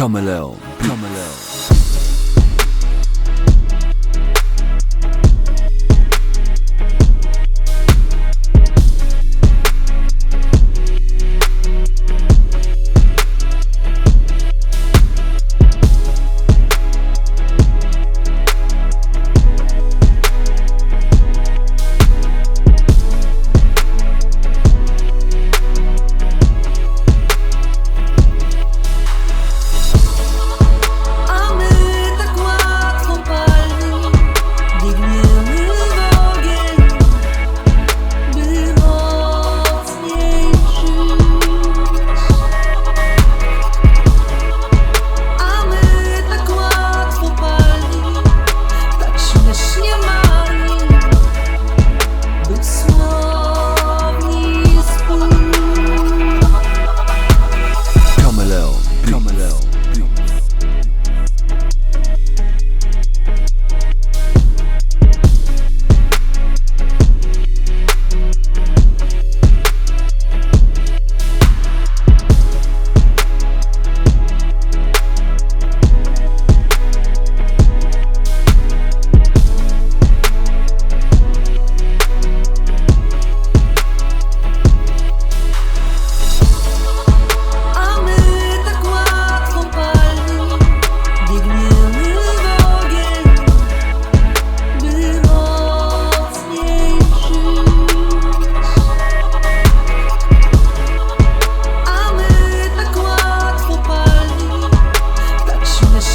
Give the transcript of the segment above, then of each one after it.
Come along. come along.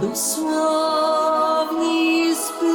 До славні спи.